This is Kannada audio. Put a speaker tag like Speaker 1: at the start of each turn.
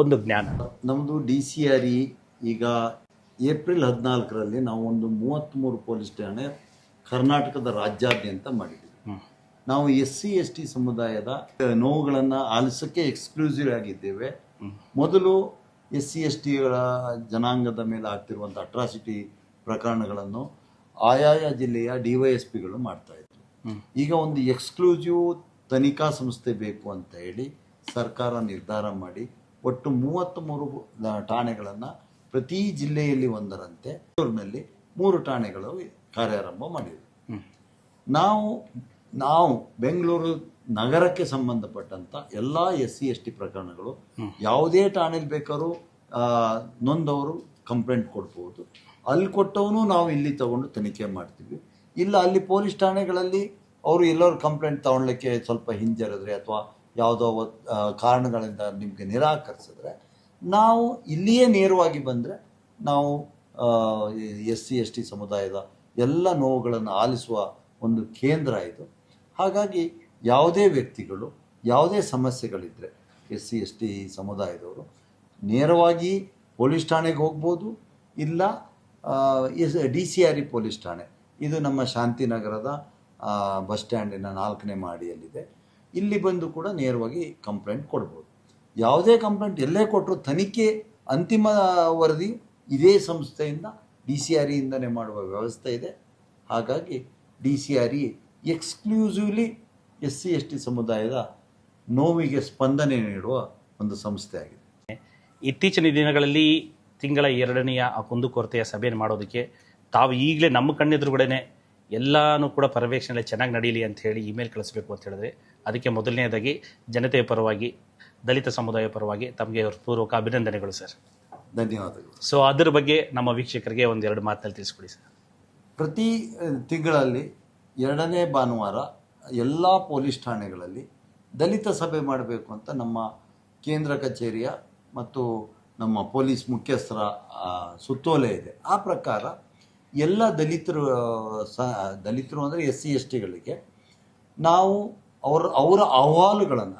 Speaker 1: ಒಂದು ಜ್ಞಾನ.
Speaker 2: ನಮ್ಮದು ಡಿ ಸಿ ಆರ್ ಇ ಈಗ ಏಪ್ರಿಲ್ ಹದಿನಾಲ್ಕರಲ್ಲಿ ನಾವು ಒಂದು ಮೂವತ್ತ್ಮೂರು ಪೊಲೀಸ್ ಠಾಣೆ ಕರ್ನಾಟಕದ ರಾಜ್ಯಾದ್ಯಂತ ಮಾಡಿದ್ದೀವಿ. ನಾವು ಎಸ್ ಸಿ ಎಸ್ ಟಿ ಸಮುದಾಯದ ನೋವುಗಳನ್ನು ಆಲಿಸೋಕ್ಕೆ ಎಕ್ಸ್ಕ್ಲೂಸಿವ್ ಆಗಿದ್ದೇವೆ. ಮೊದಲು ಎಸ್ ಸಿ ಎಸ್ ಟಿಗಳ ಜನಾಂಗದ ಮೇಲೆ ಆಗ್ತಿರುವಂಥ ಅಟ್ರಾಸಿಟಿ ಪ್ರಕರಣಗಳನ್ನು ಆಯಾಯ ಜಿಲ್ಲೆಯ ಡಿ ವೈ ಎಸ್ ಪಿಗಳು ಮಾಡ್ತಾ ಇದ್ರು. ಈಗ ಒಂದು ಎಕ್ಸ್ಕ್ಲೂಸಿವ್ ತನಿಖಾ ಸಂಸ್ಥೆ ಬೇಕು ಅಂತ ಹೇಳಿ ಸರ್ಕಾರ ನಿರ್ಧಾರ ಮಾಡಿ ಒಟ್ಟು ಮೂವತ್ತ್ಮೂರು ಠಾಣೆಗಳನ್ನು ಪ್ರತಿ ಜಿಲ್ಲೆಯಲ್ಲಿ ಒಂದರಂತೆ ಬೆಂಗಳೂರಿನಲ್ಲಿ ಮೂರು ಠಾಣೆಗಳು ಕಾರ್ಯಾರಂಭ ಮಾಡಿವೆ. ನಾವು ನಾವು ಬೆಂಗಳೂರು ನಗರಕ್ಕೆ ಸಂಬಂಧಪಟ್ಟಂತ ಎಲ್ಲ ಎಸ್ ಸಿ ಎಸ್ ಟಿ ಪ್ರಕರಣಗಳು ಯಾವುದೇ ಠಾಣೆಯಲ್ಲಿ ಬೇಕಾದ್ರೂ ನೊಂದವರು ಕಂಪ್ಲೇಂಟ್ ಕೊಡ್ಬೋದು. ಅಲ್ಲಿ ಕೊಟ್ಟವನು ನಾವು ಇಲ್ಲಿ ತಗೊಂಡು ತನಿಖೆ ಮಾಡ್ತೀವಿ. ಇಲ್ಲ ಅಲ್ಲಿ ಪೊಲೀಸ್ ಠಾಣೆಗಳಲ್ಲಿ ಅವರು ಎಲ್ಲರೂ ಕಂಪ್ಲೇಂಟ್ ತಗೊಳ್ಲಿಕ್ಕೆ ಸ್ವಲ್ಪ ಹಿಂಜರಿದ್ರೆ ಅಥವಾ ಯಾವುದೋ ಕಾರಣಗಳಿಂದ ನಿಮಗೆ ನಿರಾಕರಿಸಿದ್ರೆ, ನಾವು ಇಲ್ಲಿಯೇ ನೇರವಾಗಿ ಬಂದರೆ ನಾವು ಎಸ್ ಸಿ, ಎಸ್ ಟಿ ಸಮುದಾಯದ ಎಲ್ಲ ನೋವುಗಳನ್ನು ಆಲಿಸುವ ಒಂದು ಕೇಂದ್ರ ಇದು. ಹಾಗಾಗಿ ಯಾವುದೇ ವ್ಯಕ್ತಿಗಳು, ಯಾವುದೇ ಸಮಸ್ಯೆಗಳಿದ್ದರೆ ಎಸ್ ಸಿ, ಎಸ್ ಟಿ ಸಮುದಾಯದವರು ನೇರವಾಗಿ ಪೊಲೀಸ್ ಠಾಣೆಗೆ ಹೋಗ್ಬೋದು, ಇಲ್ಲ S, D C R E police ಠಾಣೆ. ಇದು ನಮ್ಮ ಶಾಂತಿನಗರದ ಬಸ್ ಸ್ಟ್ಯಾಂಡಿನ ನಾಲ್ಕನೇ ಮಾಡಿಯಲ್ಲಿದೆ ಇಲ್ಲಿ ಬಂದು ಕೂಡ ನೇರವಾಗಿ ಕಂಪ್ಲೇಂಟ್ ಕೊಡ್ಬೋದು. ಯಾವುದೇ ಕಂಪ್ಲೇಂಟ್ ಎಲ್ಲೇ ಕೊಟ್ಟರು ತನಿಖೆ ಅಂತಿಮ ವರದಿ ಇದೇ ಸಂಸ್ಥೆಯಿಂದ ಡಿ ಸಿ ಆರ್ ಇಂದನೇ ಮಾಡುವ ವ್ಯವಸ್ಥೆ ಇದೆ. ಹಾಗಾಗಿ D C R E exclusively S C S T ಸಮುದಾಯದ ನೋವಿಗೆ ಸ್ಪಂದನೆ ನೀಡುವ ಒಂದು ಸಂಸ್ಥೆ ಆಗಿದೆ.
Speaker 1: ಇತ್ತೀಚಿನ ದಿನಗಳಲ್ಲಿ ತಿಂಗಳ ಎರಡನೆಯ ಆ ಕುಂದುಕೊರತೆಯ ಸಭೆಯನ್ನು ಮಾಡೋದಕ್ಕೆ ತಾವು ಈಗಲೇ ನಮ್ಮ ಕಣ್ಣೆದುರುಗಡೆನೆ ಎಲ್ಲಾನು ಕೂಡ ಪರ್ಯವೇಕ್ಷಣೆ ಚೆನ್ನಾಗಿ ನಡೀಲಿ ಅಂತ ಹೇಳಿ ಇಮೇಲ್ ಕಳಿಸ್ಬೇಕು ಅಂತ ಹೇಳಿದ್ರೆ ಅದಕ್ಕೆ ಮೊದಲನೇದಾಗಿ ಜನತೆಯ ಪರವಾಗಿ ದಲಿತ ಸಮುದಾಯ ಪರವಾಗಿ ತಮಗೆ ಪೂರ್ವಕ ಅಭಿನಂದನೆಗಳು ಸರ್.
Speaker 2: ಧನ್ಯವಾದಗಳು.
Speaker 1: ಸೊ ಅದರ ಬಗ್ಗೆ ನಮ್ಮ ವೀಕ್ಷಕರಿಗೆ ಒಂದೆರಡು ಮಾತಲ್ಲಿ ತಿಳಿಸ್ಕೊಡಿ ಸರ್.
Speaker 2: ಪ್ರತಿ ತಿಂಗಳಲ್ಲಿ ಎರಡನೇ ಭಾನುವಾರ ಎಲ್ಲ ಪೊಲೀಸ್ ಠಾಣೆಗಳಲ್ಲಿ ದಲಿತ ಸಭೆ ಮಾಡಬೇಕು ಅಂತ ನಮ್ಮ ಕೇಂದ್ರ ಕಚೇರಿಯ ಮತ್ತು ನಮ್ಮ ಪೊಲೀಸ್ ಮುಖ್ಯಸ್ಥರ ಸುತ್ತೋಲೆ ಇದೆ. ಆ ಪ್ರಕಾರ ಎಲ್ಲ ದಲಿತರು ಆ, ಸ ದಲಿತರು ಅಂದರೆ ಎಸ್ ಸಿ ಎಸ್ ಟಿಗಳಿಗೆ ನಾವು ಅವರ ಅವರ ಅಹವಾಲುಗಳನ್ನು